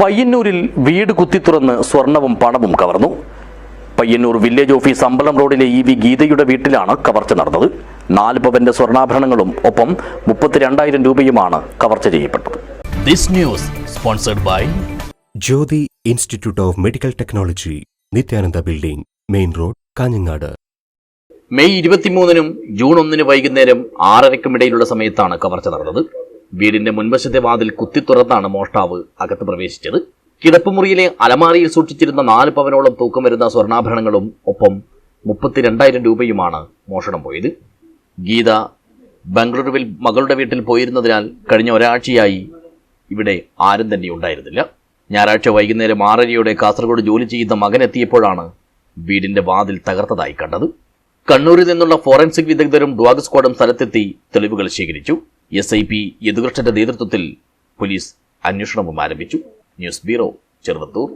പയ്യന്നൂരിൽ വീട് കുത്തിത്തുറന്ന് സ്വർണവും പണവും കവർന്നു. പയ്യന്നൂർ വില്ലേജ് ഓഫീസ് അമ്പലം റോഡിലെ ഇ വി ഗീതയുടെ വീട്ടിലാണ് കവർച്ച നടന്നത്. നാല് പവന്റെ സ്വർണാഭരണങ്ങളും ഒപ്പം മുപ്പത്തിരണ്ടായിരം രൂപയുമാണ് കവർച്ച ചെയ്യപ്പെട്ടത്. This news sponsored by Jyothi institute of medical technology Nithyananda building main road Kanhangad. May ഇരുപത്തിമൂന്നിനും June ഒന്നിന് വൈകുന്നേരം ആറരയ്ക്കുമിടയിലുള്ള സമയത്താണ് കവർച്ച നടന്നത്. വീടിന്റെ മുൻവശത്തെ വാതിൽ കുത്തിത്തുറന്നാണ് മോഷ്ടാവ് അകത്ത് പ്രവേശിച്ചത്. കിടപ്പുമുറിയിലെ അലമാരയിൽ സൂക്ഷിച്ചിരുന്ന നാല് പവനോളം തൂക്കം വരുന്ന സ്വർണാഭരണങ്ങളും ഒപ്പം മുപ്പത്തിരണ്ടായിരം രൂപയുമാണ് മോഷണം പോയത്. ഗീത ബംഗളൂരുവിൽ മകളുടെ വീട്ടിൽ പോയിരുന്നതിനാൽ കഴിഞ്ഞ ഒരാഴ്ചയായി ഇവിടെ ആരും തന്നെ ഉണ്ടായിരുന്നില്ല. ഞായറാഴ്ച വൈകുന്നേരം ആറരയോടെ കാസർഗോഡ് ജോലി ചെയ്യുന്ന മകൻ എത്തിയപ്പോഴാണ് വീടിന്റെ വാതിൽ തകർത്തതായി കണ്ടത്. കണ്ണൂരിൽ നിന്നുള്ള ഫോറൻസിക് വിദഗ്ധരും ഡ്വാഗ് സ്ക്വാഡും സ്ഥലത്തെത്തി തെളിവുകൾ ശേഖരിച്ചു. എസ് ഐ പി യദുകൃഷ്ണന്റെ നേതൃത്വത്തിൽ പോലീസ് അന്വേഷണവും ആരംഭിച്ചു. News bureau Cheruvathur.